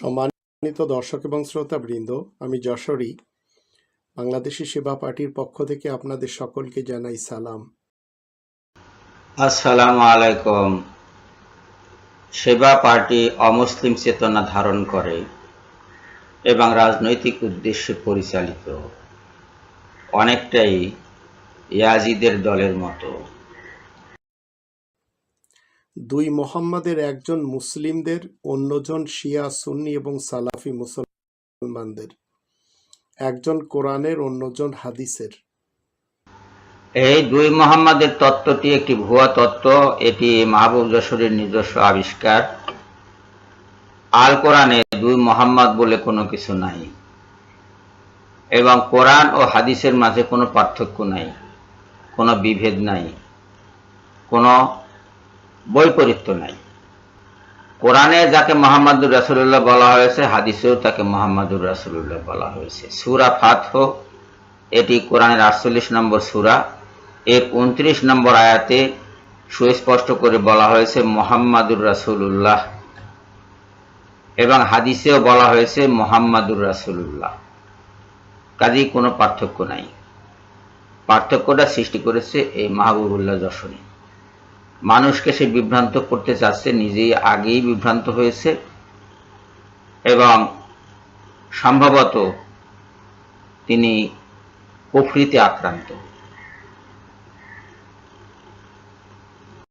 সম্মানিত দর্শক এবং শ্রোতাবৃন্দ, আমি যশোরী। বাংলাদেশি সেবা পার্টির পক্ষ থেকে আপনাদের সকলকে জানাই সালাম। আসসালামু আলাইকুম। সেবা পার্টি অমুসলিম চেতনা ধারণ করে এবং রাজনৈতিক উদ্দেশ্যে পরিচালিত। অনেকটাই ইয়াজিদের দলের মতো। দুই মোহাম্মদের একজন মুসলিমদের, অন্যজন শিয়া, সুন্নি এবং সালাফি মুসলমানদের। একজন কোরআনের, অন্যজন হাদিসের। এই দুই মোহাম্মদের তত্ত্বটি একটি ভুয়া তত্ত্ব, এটি মাহবুব যশোরের নিজস্ব আবিষ্কার। আল কোরআনে দুই মোহাম্মদ বলে কোনো কিছু নাই, এবং কোরআন ও হাদিসের মাঝে কোনো পার্থক্য নাই, কোনো বিভেদ নাই, কোনো বৈপরীত্য নাই। কোরআনে যাকে মোহাম্মদুর রাসুল্লাহ বলা হয়েছে, হাদিসেও তাকে মোহাম্মদুর রাসুল্লাহ বলা হয়েছে। সুরা ফাতহ, এটি কোরআনের আটচল্লিশ নম্বর সুরা। এর উনত্রিশ নম্বর আয়াতে সুস্পষ্ট করে বলা হয়েছে, মোহাম্মদুর রাসুল্লাহ এবং হাদিসেও বলা হয়েছে, মোহাম্মদুর রাসুল্লাহ কাজেই কোনো পার্থক্য নাই। পার্থক্যটা সৃষ্টি করেছে এই মাহবুবুল্লাহ যশোরী মানুষকে সে বিভ্রান্ত করতে চাচ্ছে নিজেই আগেই বিভ্রান্ত হয়েছে। এবং সম্ভবত তিনি কুফরিতে আক্রান্ত।